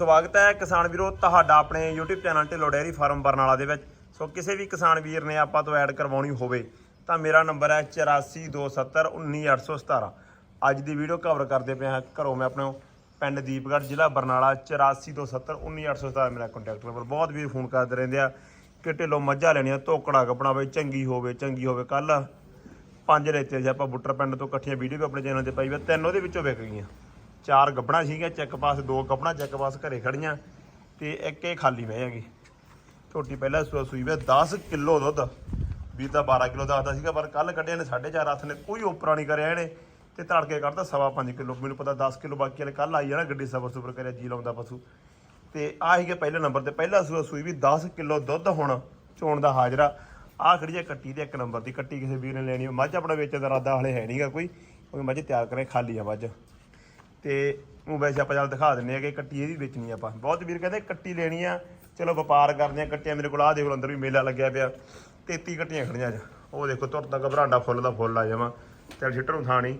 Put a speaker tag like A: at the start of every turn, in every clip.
A: ਸਵਾਗਤ ਹੈ ਕਿਸਾਨ ਵੀਰੋ ਤੁਹਾਡਾ ਆਪਣੇ YouTube channel Dhillon dairy farm Barnala ਦੇ ਵਿੱਚ। ਸੋ ਕਿਸੇ ਵੀ ਕਿਸਾਨ ਵੀਰ ਨੇ ਆਪਾਂ ਤੋਂ ਐਡ ਕਰਵਾਉਣੀ ਹੋਵੇ ਤਾਂ ਮੇਰਾ ਨੰਬਰ ਹੈ 8427191817 ਅੱਜ ਦੀ ਵੀਡੀਓ ਕਵਰ ਕਰਦੇ ਪਏ ਹਾਂ। ਘਰੋਂ ਮੈਂ ਆਪਣੇ ਪਿੰਡ ਦੀਪਗੜ੍ਹ ਜ਼ਿਲ੍ਹਾ ਬਰਨਾਲਾ 8427191817 ਮੇਰਾ ਕੰਟੈਕਟ ਨੰਬਰ ਬਹੁਤ ਵੀਰ ਫੋਨ ਕਰਦੇ ਰਹਿੰਦੇ ਆ ਕਿ ਢਿੱਲੋ ਮੱਝਾਂ ਲੈਣੀਆਂ, ਧੋਕੜਾ ਕੱਪਣਾ ਬਈ ਚੰਗੀ ਹੋਵੇ ਚੰਗੀ ਹੋਵੇ। ਕੱਲ ਪੰਜ ਰੇਤੇ ਜੇ ਆਪਾਂ ਬੁੱਟਰ ਪਿੰਡ ਤੋਂ ਇਕੱਠੀਆਂ ਵੀਡੀਓ ਵੀ ਆਪਣੇ ਚੈਨਲ ਤੇ ਪਾਈ ਵਾ ਤਿੰਨ ਉਹਦੇ ਵਿੱਚੋਂ ਵਿਕ ਗਈਆਂ। ਚਾਰ ਗੱਬਣਾ ਸੀਗੀਆਂ ਚੈੱਕ ਪਾਸ ਦੋ ਗੱਬਣਾ ਚੈੱਕ ਪਾਸ ਘਰੇ ਖੜੀਆਂ ਤੇ ਇੱਕ ਇਹ ਖਾਲੀ ਮੈਂ ਹੈਗੀ ਝੋਟੀ ਪਹਿਲਾਂ ਸੂਆ ਸੂਈ ਵੇ 10 ਕਿਲੋ ਦੁੱਧ। ਵੀ ਤਾਂ 12 ਕਿਲੋ ਦਾ ਆਦਾ ਸੀਗਾ ਪਰ ਕੱਲ ਕੱਢਿਆ ਨੇ 4.5 ਹੱਥ ਨੇ ਕੋਈ ਓਪਰਾ ਨਹੀਂ ਕਰਿਆ ਇਹਨੇ। ਤੇ ਤੜਕੇ ਕੱਢਦਾ ਸਵਾ 5 ਕਿਲੋ ਮੈਨੂੰ ਪਤਾ 10 ਕਿਲੋ ਬਾਕੀ ਵਾਲੇ ਕੱਲ ਆਈ ਜਾਣਾ ਗੱਡੀ ਸਬਰ ਸੁਪਰ ਕਰਿਆ ਜੀ ਲਾਉਂਦਾ ਪਸ਼ੂ। ਤੇ ਆ ਸੀਗੇ ਪਹਿਲੇ ਨੰਬਰ ਤੇ ਪਹਿਲਾ ਸੂਆ ਸੂਈ ਵੀ 10 ਕਿਲੋ ਦੁੱਧ ਹੁਣ ਚੋਣ ਦਾ ਹਾਜ਼ਰਾ। ਆ ਖੜੀ ਹੈ ਕੱਟੀ ਤੇ ਇੱਕ ਨੰਬਰ ਦੀ ਕੱਟੀ ਕਿਸੇ ਵੀਰ ਨੇ ਲੈਣੀ ਹੋਵੇ, ਮੱਝ ਆਪਣਾ ਵੇਚਣ ਦਾ ਇਰਾਦਾ ਹਲੇ ਹੈ ਨਹੀਂਗਾ ਕੋਈ। ਉਹ ਮੱਝ ਤਿਆਰ ਕਰੇ ਖਾਲੀ ਆ ਮੱਝ। ਤੇ ਉਹ ਵੈਸੇ ਆਪਾਂ ਚੱਲ ਦਿਖਾ ਦਿੰਨੇ ਆ ਕਿ ਕੱਟੀ ਇਹਦੀ ਵੇਚਣੀ ਆਪਾਂ। ਬਹੁਤ ਵੀਰ ਕਹਿੰਦੇ ਕੱਟੀ ਲੈਣੀ ਆ। ਚਲੋ ਵਪਾਰ ਕਰਦੇ ਆ, ਕੱਟੀਆਂ ਮੇਰੇ ਕੋਲ ਆ, ਦੇਖ ਲਓ ਅੰਦਰ ਵੀ ਮੇਲਾ ਲੱਗਿਆ ਪਿਆ। 33 ਕੱਟੀਆਂ ਖੜੀਆਂ ਅੱਜ। ਉਹ ਦੇਖੋ ਤੁਰਦਾ ਘਬਰਾਂਡਾ ਫੁੱਲ ਦਾ ਫੁੱਲ ਆ ਜਾਵਾਂ। ਚੱਲ ਛਿੱਟਰ ਨੂੰ ਥਾਣੀ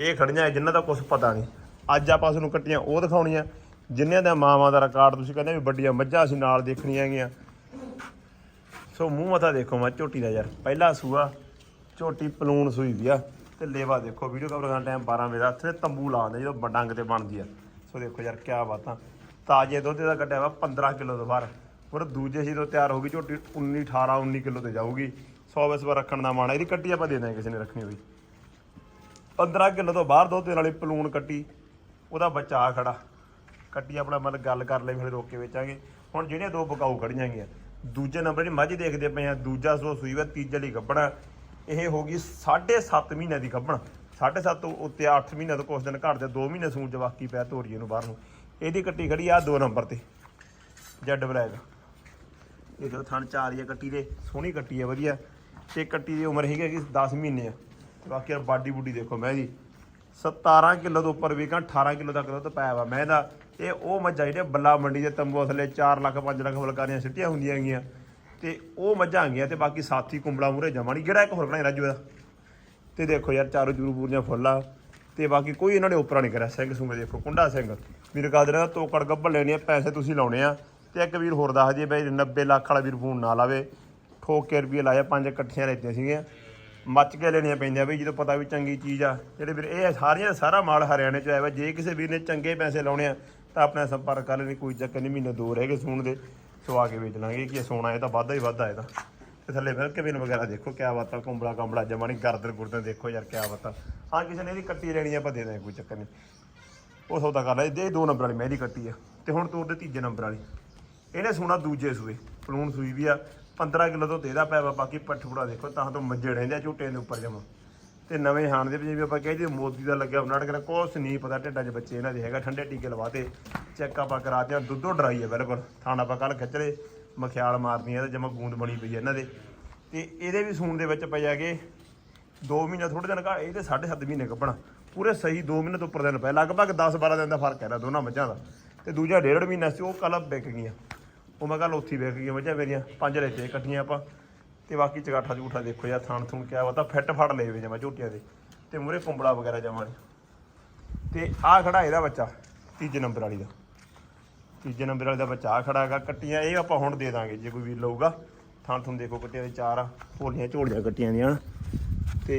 A: ਇਹ ਖੜੀਆਂ ਜਿਨ੍ਹਾਂ ਦਾ ਕੁਝ ਪਤਾ ਨਹੀਂ ਅੱਜ ਆਪਾਂ ਤੁਹਾਨੂੰ ਕੱਟੀਆਂ ਉਹ ਦਿਖਾਉਣੀਆਂ। ਜਿਨ੍ਹਾਂ ਦਾ ਮਾਵਾਂ ਦਾ ਰਿਕਾਰਡ ਤੁਸੀਂ ਕਹਿੰਦੇ ਵੀ ਵੱਡੀਆਂ ਮੱਝਾਂ ਅਸੀਂ ਨਾਲ ਦੇਖਣੀਆਂ ਹੈਗੀਆਂ। ਸੋ ਮੂੰਹ ਮੱਥਾ ਦੇਖੋ ਮੈਂ, ਝੋਟੀ ਦਾ ਯਾਰ। ਪਹਿਲਾ ਸੂਆ, ਝੋਟੀ ਪਲੂਣ ਸੂਈ ਵੀ ਆ। ਤੇ ਲੇਵਾ ਦੇਖੋ, ਵੀਡੀਓ ਕਵਰ ਕਰਨ ਟਾਈਮ 12 ਵਜੇ ਦਾ, ਇੱਥੇ ਤੰਬੂ ਲਾਉਂਦੇ ਜਦੋਂ ਡੰਗ ਤੇ ਬਣਦੀ ਆ। ਸੋ ਦੇਖੋ ਯਾਰ ਕੀ ਬਾਤਾਂ ਤਾਜੇ ਦੁੱਧ ਦਾ ਕੱਢਿਆ ਵਾ 15 ਕਿਲੋ ਤੋਂ ਬਾਹਰ। ਪਰ ਦੂਜੇ ਸੀ ਤੋਂ ਤਿਆਰ ਹੋ ਗਈ, ਝੋਟੀ 19 18 19 ਕਿਲੋ ਤੇ ਜਾਊਗੀ। 100 ਬਸ ਵਾਰ ਰੱਖਣ ਦਾ ਮਾਣਾ ਇਹਦੀ ਕੱਟੀ ਆਪਾਂ ਦੇ ਦਾਂਗੇ ਕਿਸੇ ਨੇ ਰੱਖਣੀ ਹੋਈ। 15 ਕਿਲੋ ਤੋਂ ਬਾਹਰ ਦੁੱਧ ਦੇ ਨਾਲੇ ਪਲੂਣ ਕੱਟੀ, ਉਹਦਾ ਬੱਚਾ ਆ ਖੜਾ। ਕੱਟੀ ਆਪਣਾ ਮਤਲਬ ਗੱਲ ਕਰ ਲਈ, ਫਿਰ ਰੋਕ ਕੇ ਵੇਚਾਂਗੇ। ਹੁਣ ਜਿਹੜੀਆਂ ਦੋ ਬਕਾਊ ਖੜੀਆਂ ਗਈਆਂ, ਦੂਜੇ ਨੰਬਰ ਦੀ ਮੱਝ ਦੇਖਦੇ ਪਏ ਆ, ਦੂਜਾ ਸੋ ਸੂਈ ਵਾ, ਤੀਜੇ ਲਈ ਗੱਬਣਾ ਇਹ ਹੋ ਗਈ 7.5 ਮਹੀਨੇ ਦੀ ਗੱਬਣ 7.5 ਤੋਂ ਉੱਤੇ 8 ਮਹੀਨੇ ਤੋਂ ਕੁਝ ਦਿਨ ਘੱਟ 'ਤੇ 2 ਮਹੀਨੇ ਸੂਣ ਜਵਾਕੀ ਪੈ ਤੋਰੀਏ ਨੂੰ ਬਾਹਰ ਨੂੰ। ਇਹਦੀ ਕੱਟੀ ਖੜੀ ਆ ਦੋ ਨੰਬਰ ਤੇ, ਜੈਡ ਬਲੈਕ। ਇਹ ਜੋ ਥਣ ਚਾਰ ਹੀ ਕੱਟੀ ਦੇ, ਸੋਹਣੀ ਕੱਟੀ ਆ, ਵਧੀਆ। ਤੇ ਕੱਟੀ ਦੀ ਉਮਰ ਹੈਗੀ ਕਿ 10 ਮਹੀਨੇ ਆ। ਤੇ ਬਾਕੀ ਬਾਡੀ ਬੁੱਡੀ ਦੇਖੋ ਮੈਂ ਜੀ। 17 ਕਿਲੋ ਤੋਂ ਉੱਪਰ ਵੀ ਕਾ 18 ਕਿਲੋ ਤੱਕ ਤਾਂ ਪਾਇਆ ਵਾ। ਮੈਂ ਦਾ ਇਹ ਉਹ ਮੱਝਾਂ ਜਿਹੜੇ ਬੱਲਾ ਮੰਡੀ ਦੇ ਤੰਬੂ ਥੱਲੇ 4 ਲੱਖ 5 ਲੱਖ ਫੁਲਕਾਰੀਆਂ ਸਿੱਟੀਆਂ ਹੁੰਦੀਆਂ ਹੈਗੀਆਂ। ਤੇ ਉਹ ਮੱਝਾਂ ਆ ਗਈਆਂ ਤੇ ਬਾਕੀ ਸਾਥੀ ਕੁੰਬਲਾ ਮੂਰੇ ਜਮਾ ਨਹੀਂ। ਜਿਹੜਾ ਇੱਕ ਹੋਰ ਬਣਾਇਆ ਰਾਜੂ ਦਾ ਤੇ ਦੇਖੋ ਯਾਰ, ਚਾਰੋ ਜੂਰੂ ਪੂਰੀਆਂ ਆ। ਤੇ ਬਾਕੀ ਕੋਈ ਇਹਨਾਂ ਨੇ ਉਪਰਾ ਨਹੀਂ ਕਰਿਆ। ਸਿੰਘ ਸੁੰਗੇ ਦੇਖੋ, ਕੁੰਡਾ ਸਿੰਘ। ਵੀਰ ਕਾਦਰ, ਤੋਕੜ ਗੱਬਲ ਲੈਣੀ ਆ, ਪੈਸੇ ਤੁਸੀਂ ਲਾਉਣੇ ਆ। ਤੇ ਇੱਕ ਵੀਰ ਹੋਰ ਦੱਸ ਜੇ ਬਈ 90 ਲੱਖ ਵਾਲਾ ਵੀਰ ਫੋਨ ਨਾ ਲਾਵੇ। ਠੋਕ ਕੇ ਰੁਪਏ ਲਾਇਆ ਪੰਜ ਇਕੱਠੀਆਂ ਲੈਤੀਆਂ ਸੀਗੀਆਂ। ਮੱਚ ਕੇ ਲੈਣੀਆਂ ਪੈਂਦੀਆਂ ਬਈ, ਜਦੋਂ ਪਤਾ ਵੀ ਚੰਗੀ ਚੀਜ਼ ਆ। ਜਿਹੜੇ ਵੀਰ, ਇਹ ਸਾਰੀਆਂ ਸਾਰਾ ਮਾਲ ਹਰਿਆਣੇ ਚ ਆਇਆ ਵਾ। ਜੇ ਕਿਸੇ ਵੀਰ ਨੇ ਚੰਗੇ ਪੈਸੇ ਲਾਉਣੇ ਆ, ਤਾਂ ਆਪਣਾ ਸੰਪਰਕ ਕਰ ਲੈਣੀ, ਕੋਈ ਚੱਕਰ ਨਹੀਂ, ਮਹੀਨੇ ਦੋ ਰਹਿ ਗਏ ਸੂਣ ਦੇ। ਸਵਾ ਕੇ ਵੇਚ ਲਾਂਗੇ, ਕਿ ਸੋਨਾ ਇਹ ਤਾਂ ਵਾਧਾ ਹੀ ਵਾਧਾ ਇਹਦਾ। ਤੇ ਥੱਲੇ ਫਿਰ ਕਿਵੇਂ ਵਗੈਰਾ ਦੇਖੋ, ਕਿਆ ਬਾਤਾਂ, ਕੁੰਬਲਾ ਕੰਬਲਾ ਜਮਾ ਨਹੀਂ ਗਰਦਨ ਗੁਰਦਨ ਦੇਖੋ ਯਾਰ, ਕਿਆ ਬਾਤਾਂ। ਹਾਂ, ਕਿਸੇ ਨੇ ਇਹਦੀ ਕੱਟੀ ਲੈਣੀ ਆਪਾਂ ਦੇ ਦਾਂਗੇ, ਕੋਈ ਚੱਕਰ ਨਹੀਂ। ਉਹ ਸੌਦਾ ਕਰ ਲੈ ਦੇ ਦੋ ਨੰਬਰ ਵਾਲੀ, ਮੈਂ ਇਹਦੀ ਕੱਟੀ ਆ। ਤੇ ਹੁਣ ਤੂੰ ਉਹਦੇ ਤੀਜੇ ਨੰਬਰ ਵਾਲੀ। ਇਹਨੇ ਸੋਨਾ ਦੂਜੇ ਸੂਏ ਪਲੂਣ ਸੂਈ ਵੀ ਆ। 15 ਕਿਲੋ ਤੋਂ ਤੇਦਾ ਪੈ ਵਾ, ਬਾਕੀ ਪੱਠੂੜਾ ਦੇਖੋ, ਤਾਂ ਤੋਂ ਮੱਜੇ ਰਹਿੰਦੇ ਆ, ਝੂਟੇ ਦੇ ਉੱਪਰ ਜਮਾ। ਤੇ ਨਵੇਂ ਹਾਣ ਦੇ ਵਿੱਚ ਵੀ ਆਪਾਂ ਕਹਿੰਦੇ ਮੋਦੀ ਦਾ ਲੱਗਿਆ ਉਹਨਾਂ ਨਾ ਕੁਛ ਨਹੀਂ ਪਤਾ, ਢਿੱਡਾਂ 'ਚ ਬੱਚੇ ਇਹਨਾਂ ਦੇ ਹੈਗਾ, ਠੰਡੇ ਟੀਕੇ ਲਵਾਤੇ। ਚੈੱਕ ਆਪਾਂ ਕਰਾਤੇ ਆ ਦੁੱਧੋ ਡਰਾਈ ਹੈ ਬਿਲਕੁਲ। ਥਾਣ ਆਪਾਂ ਕੱਲ ਖਿੱਚਲੇ ਮਖਿਆਲ ਮਾਰਦੀਆਂ ਤੇ ਜਮਾ ਗੂੰਦ ਬਣੀ ਪਈ ਹੈ ਇਹਨਾਂ ਦੇ। ਤੇ ਇਹਦੇ ਵੀ ਸੂਣ ਦੇ ਵਿੱਚ ਪਈ ਹੈਗੇ 2 ਮਹੀਨਾ ਥੋੜੇ ਦਿਨ ਕਾ ਇਹਦੇ 7.5 ਮਹੀਨੇ ਕੱਢਣਾ। ਪੂਰੇ ਸਹੀ 2 ਮਹੀਨੇ ਤੋਂ ਉੱਪਰ ਦਿਨ ਪਏ, ਲਗਭਗ 10-12 ਦਿਨ ਦਾ ਫ਼ਰਕ ਹੈ ਨਾ ਦੋਨਾਂ ਮੱਝਾਂ ਦਾ। ਤੇ ਦੂਜਾ ਡੇਢ ਮਹੀਨਾ ਸੀ, ਉਹ ਕੱਲ ਵਿਕ ਗਈਆਂ। ਉਹ ਮੈਂ ਕੱਲ ਉੱਥੇ ਵਿਕ ਗਈਆਂ ਮੱਝਾਂ ਮੇਰੀਆਂ, ਪੰਜ ਲੈਤੇ ਇਕੱਠੀਆਂ ਆਪਾਂ। ਤੇ ਬਾਕੀ ਚਗਾਠਾ ਝੂਠਾ ਦੇਖੋ ਯਾਰ, ਥਾਣ ਥੂਣ ਕਿਆ ਵਾ ਤਾਂ ਫਿੱਟ ਫੜ ਲਏ ਵੇ ਜਮਾ ਝੋਟੀਆਂ ਦੇ। ਤੇ ਮੂਰੇ ਕੁੰਬੜਾ ਵਗੈਰਾ ਜਮਾ ਨੇ। ਤੇ ਆਹ ਖੜਾ ਇਹਦਾ ਬੱਚਾ, ਤੀਜੇ ਨੰਬਰ ਵਾਲੀ ਦਾ। ਤੀਜੇ ਨੰਬਰ ਵਾਲੇ ਦਾ ਬੱਚਾ ਖੜਾ ਹੈਗਾ ਕੱਟੀਆਂ ਇਹ ਆਪਾਂ ਹੁਣ ਦੇ ਦਾਂਗੇ ਜੇ ਕੋਈ ਵੀਰ ਲਊਗਾ। ਥਾਂ ਤੁਹਾਨੂੰ ਦੇਖੋ ਕੱਟੀਆਂ ਦੇ ਚਾਰ ਆ ਭੋਲੀਆਂ ਝੋਲੀਆਂ ਕੱਟੀਆਂ ਦੀਆਂ ਤੇ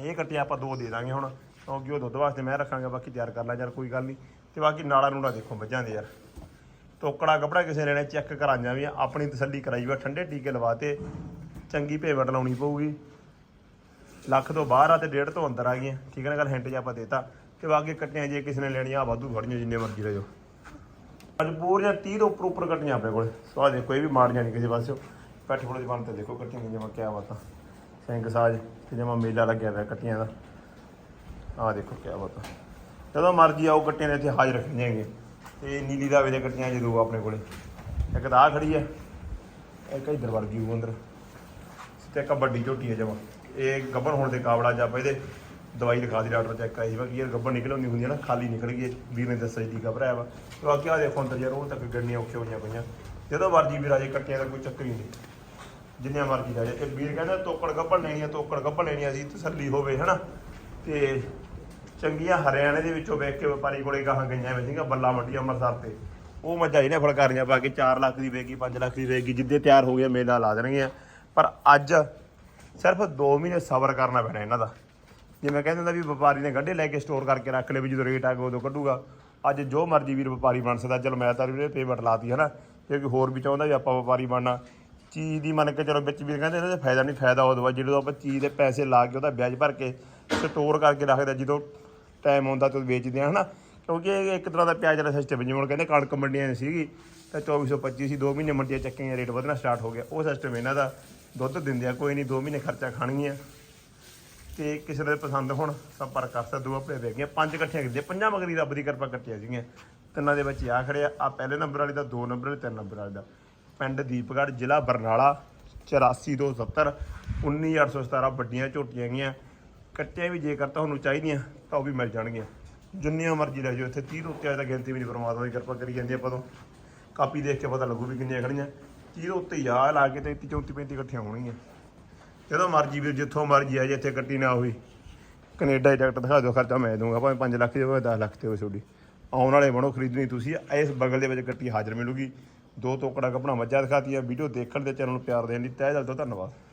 A: ਇਹ ਕੱਟੀਆਂ ਆਪਾਂ ਦੋ ਦੇ ਦਾਂਗੇ ਹੁਣ। ਕਿਉਂਕਿ ਉਹ ਦੁੱਧ ਵਾਸਤੇ ਮੈਂ ਰੱਖਾਂਗਾ ਬਾਕੀ ਤਿਆਰ ਕਰ ਲਾਂ ਯਾਰ ਕੋਈ ਗੱਲ ਨਹੀਂ। ਤੇ ਬਾਕੀ ਨਾਲਾ ਨੂੜਾ ਦੇਖੋ ਮੱਝਾਂ ਦੇ ਯਾਰ। ਤੋਕੜਾ ਕਪੜਾ ਕਿਸੇ ਨੇ ਚੈੱਕ ਕਰਾਈਆਂ ਵੀ ਆ, ਆਪਣੀ ਤਸੱਲੀ ਕਰਾਈ ਵਾ ਠੰਡੇ ਟੀਕੇ ਲਵਾਤੇ ਚੰਗੀ ਪੇਮੈਂਟ ਲਾਉਣੀ ਪਊਗੀ। ਲੱਖ ਤੋਂ ਬਾਹਰ ਆ ਤੇ ਡੇਢ ਤੋਂ ਅੰਦਰ ਆ ਗਈਆਂ। ਠੀਕ ਹੈ ਨਾ ਗੱਲ ਹਿੰਟ ਜਿਹਾ ਆਪਾਂ ਦੇਤਾ। ਤੇ ਬਾਕੀ ਕੱਟੀਆਂ ਜੇ ਕਿਸੇ ਨੇ ਲੈਣੀਆਂ ਆ ਵਾਧੂ ਫੜੀਆਂ ਜਿੰਨੇ ਮਰਜ਼ੀ ਲੈ ਜਾਓ। ਅੱਜ ਪੂਰੀਆਂ 30 ਤੋਂ ਉੱਪਰ ਉੱਪਰ ਕੱਟੀਆਂ ਆਪਣੇ ਕੋਲ। ਸੋ ਦੇਖੋ, ਇਹ ਵੀ ਮਾੜੀਆਂ ਜਾਣੀ ਕਿਸੇ ਪਾਸਿਓ। ਪੈਠ ਫੋੜੇ ਦੀ ਬਣ ਤੇ ਦੇਖੋ ਕੱਟੀਆਂ ਕਿੰਨੀਆਂ ਵਾ ਕਿਆ ਬਾਤਾਂ। ਸਿੰਘ ਸਾਜ ਤੇ ਜਮਾ ਮੇਲਾ ਲੱਗਿਆ ਹੋਇਆ ਕੱਟੀਆਂ ਦਾ। ਆਹ ਦੇਖੋ ਕਿਆ ਬਾਤਾਂ। ਜਦੋਂ ਮਰਜ਼ੀ ਆਓ, ਕੱਟੀਆਂ ਦੇ ਇੱਥੇ ਹਾਜ਼ਰ ਰੱਖਣੀਆਂ ਹੈਗੀਆਂ। ਤੇ ਨੀਲੀ ਰਾਵੇ ਦੀਆਂ ਕੱਟੀਆਂ ਜਦੋਂ ਆਪਣੇ ਕੋਲੇ। ਇੱਕ ਤਾਂ ਆਹ ਖੜੀ ਆ, ਇੱਕ ਇਧਰ ਵੜ ਉਹ ਅੰਦਰ। ਤੇ ਇੱਕ ਵੱਡੀ ਝੋਟੀ ਹੈ ਜਮਾ। ਇਹ ਗੱਬਣ ਹੋਣ ਦੇ ਕਾਬੜਾ ਜਾਂ ਇਹਦੇ। ਦਵਾਈ ਲਿਖਾ ਦੀ, ਡਾਕਟਰ ਚੈੱਕ ਕਰਾਈ ਸੀ ਕਿ ਯਾਰ ਗੱਬਣ ਨਿਕਲ ਹੁੰਦੀ ਹੁੰਦੀ ਹੈ ਨਾ, ਖਾਲੀ ਨਿਕਲ ਗਈ ਹੈ। ਵੀਰ ਨੇ ਦੱਸਿਆ ਜੀ ਟੀਕਾ ਭਰਾਇਆ ਵਾ। ਤੇ ਬਾਕੀ ਆ ਦੇਖੋ ਅੰਦਰ ਯਾਰ, ਉਹ ਤੱਕ ਗੜਨੀਆਂ ਔਖੀਆਂ ਹੋਈਆਂ ਪਈਆਂ। ਜਦੋਂ ਮਰਜ਼ੀ ਵੀਰ ਰਾਜੇ ਕੱਟਿਆ ਦਾ ਕੋਈ ਚੱਕਰ ਹੀ ਨਹੀਂ। ਜਿੰਨੀਆਂ ਮਰਜ਼ੀ ਰਾਜੇ ਇਹ ਵੀਰ ਕਹਿੰਦਾ, ਤੋਕੜ ਗੱਬਣ ਲੈਣੀ ਆ, ਤੋਕੜ ਗੱਬਣ ਲੈਣੀ ਆ ਸੀ ਤਸੱਲੀ ਹੋਵੇ, ਹਨਾ। ਤੇ ਚੰਗੀਆਂ ਹਰਿਆਣੇ ਦੇ ਵਿੱਚੋਂ ਵੇਖ ਕੇ ਵਪਾਰੀ ਕੋਲੇ ਗਾਹਾਂ ਗਈਆਂ ਵੇ ਬੱਲਾ ਮੰਡੀ ਅੰਮ੍ਰਿਤਸਰ ਤੇ। ਉਹ ਮੱਝਾਂ ਇਹਨੇ ਫਲਕਾਰੀਆਂ ਪਾ ਕੇ 4 ਲੱਖ ਦੀ ਵੇਗੀ 5 ਲੱਖ ਦੀ ਵੇਗੀ ਜਿੱਦੇ ਤਿਆਰ ਹੋ ਗਿਆ ਮੇਲਾ ਲਾ ਦੇਣਗੇ ਪਰ ਅੱਜ ਸਿਰਫ 2 ਮਹੀਨੇ ਸਬਰ ਕਰਨਾ ਪੈਣਾ ਇਹਨਾਂ ਦਾ। ਜਿਵੇਂ ਕਹਿੰਦੇ ਹੁੰਦਾ ਵੀ ਵਪਾਰੀ ਨੇ ਗੱਡੇ ਲੈ ਕੇ ਸਟੋਰ ਕਰਕੇ ਰੱਖ ਲਏ ਵੀ ਜਦੋਂ ਰੇਟ ਆ ਗਿਆ ਉਦੋਂ ਕੱਢੂਗਾ। ਅੱਜ ਜੋ ਮਰਜ਼ੀ ਵੀਰ ਵਪਾਰੀ ਬਣ ਸਕਦਾ, ਚਲੋ ਮੈਂ ਤਾਂ ਵੀਰੇ ਪੇਮੈਂਟ ਲਾਤੀ ਹੈ ਨਾ ਜੇ ਕੋਈ ਹੋਰ ਵੀ ਚਾਹੁੰਦਾ ਵੀ ਆਪਾਂ ਵਪਾਰੀ ਬਣਨਾ। ਚੀਜ਼ ਦੀ ਮੰਨ ਕੇ ਚਲੋ ਵਿੱਚ ਵੀ ਕਹਿੰਦੇ ਇਹਦੇ 'ਚ ਫਾਇਦਾ ਨਹੀਂ, ਫਾਇਦਾ ਉਦੋਂ ਬਾਅਦ ਜਦੋਂ ਆਪਾਂ ਚੀਜ਼ ਦੇ ਪੈਸੇ ਲਾ ਕੇ ਉਹਦਾ ਵਿਆਜ ਭਰ ਕੇ ਸਟੋਰ ਕਰਕੇ ਰੱਖਦੇ ਜਦੋਂ ਟਾਈਮ ਆਉਂਦਾ ਤੇ ਵੇਚਦੇ ਆ, ਹਨਾ? ਕਿਉਂਕਿ ਇਹ ਇੱਕ ਤਰ੍ਹਾਂ ਦਾ ਪਿਆਜ਼ ਵਾਲਾ ਸਿਸਟਮ ਜਿਵੇਂ ਹੁਣ ਕਹਿੰਦੇ ਕਣਕ ਮੰਡੀਆਂ 'ਚ ਸੀਗੀ, ਤਾਂ 2425 ਸੀ 2 ਮਹੀਨੇ ਮੰਡੀਆਂ ਚੱਕੀਆਂ, ਰੇਟ ਵਧਣਾ ਸਟਾਰਟ ਹੋ ਗਿਆ। ਉਹ ਸਿਸਟਮ ਇਹਨਾਂ ਦਾ ਦੁੱਧ ਦਿੰਦੇ ਆ, ਕੋਈ ਨਹੀਂ 2 ਮਹੀਨੇ ਖਰਚਾ ਖਾਣਗੀਆਂ। ਤੇ ਕਿਸੇ ਦੇ ਪਸੰਦ ਹੋਣ ਸੰਪਰਕ ਕਰ ਸਕਦੇ ਹੋ ਆਪਣੇ ਵੇਗੀਆਂ ਪੰਜ ਇਕੱਠੀਆਂ ਕੀਤੀਆਂ। ਪੰਜਾਂ ਮਗਰੀ ਰੱਬ ਦੀ ਕਿਰਪਾ ਕੱਟੀਆਂ ਸੀਗੀਆਂ। ਤਿੰਨਾਂ ਦੇ ਵਿੱਚ ਆ ਖੜਿਆ। ਆ ਪਹਿਲੇ ਨੰਬਰ ਵਾਲੀ ਦਾ, ਦੋ ਨੰਬਰ ਵਾਲੀ, ਤਿੰਨ ਨੰਬਰ ਵਾਲੀ ਦਾ। ਪਿੰਡ ਦੀਪਗੜ੍ਹ, ਜ਼ਿਲ੍ਹਾ ਬਰਨਾਲਾ 8427 19817 ਵੱਡੀਆਂ ਝੋਟੀਆਂ ਗੀਆਂ ਕੱਟੀਆਂ ਵੀ ਜੇਕਰ ਤੁਹਾਨੂੰ ਚਾਹੀਦੀਆਂ, ਤਾਂ ਉਹ ਵੀ ਮਿਲ ਜਾਣਗੀਆਂ। ਜਿੰਨੀਆਂ ਮਰਜ਼ੀ ਲੈ ਜਾਓ, ਇੱਥੇ 30 ਤੋਂ ਉੱਤੇ ਆ ਤਾਂ ਗਿਣਤੀ ਵੀ ਨਹੀਂ ਪਰਮਾਤਮਾ ਦੀ ਕਿਰਪਾ ਕਰੀ ਜਾਂਦੀ ਆਪਾਂ ਤੋਂ। ਕਾਪੀ ਦੇਖ ਕੇ ਪਤਾ ਲੱਗੂ ਵੀ ਕਿੰਨੀਆਂ ਖੜੀਆਂ। 30 ਤੋਂ ਉੱਤੇ ਹੀ ਲਾ ਕੇ ਤੇ 33 34 35 ਇਕੱਠੀਆਂ ਹੋਣਗੀਆਂ। ਜਦੋਂ ਮਰਜ਼ੀ ਵੀ ਜਿੱਥੋਂ ਮਰਜ਼ੀ ਆ ਜੇ, ਇੱਥੇ ਕੱਟੀ ਨਾ ਹੋਈ। ਕੈਨੇਡਾ ਦੀ ਟਿਕਟ ਦਿਖਾ ਦਿਓ ਖਰਚਾ, ਮੈਂ ਦੂੰਗਾ ਭਾਵੇਂ 5 ਲੱਖ ਦੀ ਹੋਵੇ 10 ਲੱਖ ਤੇ ਹੋਵੇ ਤੁਹਾਡੀ। ਆਉਣ ਵਾਲੇ ਬਣੋ, ਖਰੀਦਣੀ ਤੁਸੀਂ, ਇਸ ਬਗਲ ਦੇ ਵਿੱਚ ਕੱਟੀ ਹਾਜ਼ਰ ਮਿਲੂਗੀ। ਦੋ ਤੋਕੜਾ ਕਪੜਾ ਮੱਝਾਂ ਦਿਖਾਤੀਆਂ, ਵੀਡੀਓ ਦੇਖਣ ਦੇ ਚੈਨਲ ਨੂੰ ਪਿਆਰ ਦੇਣ ਲਈ ਤਹਿ ਦਿਲ ਤੋਂ ਧੰਨਵਾਦ।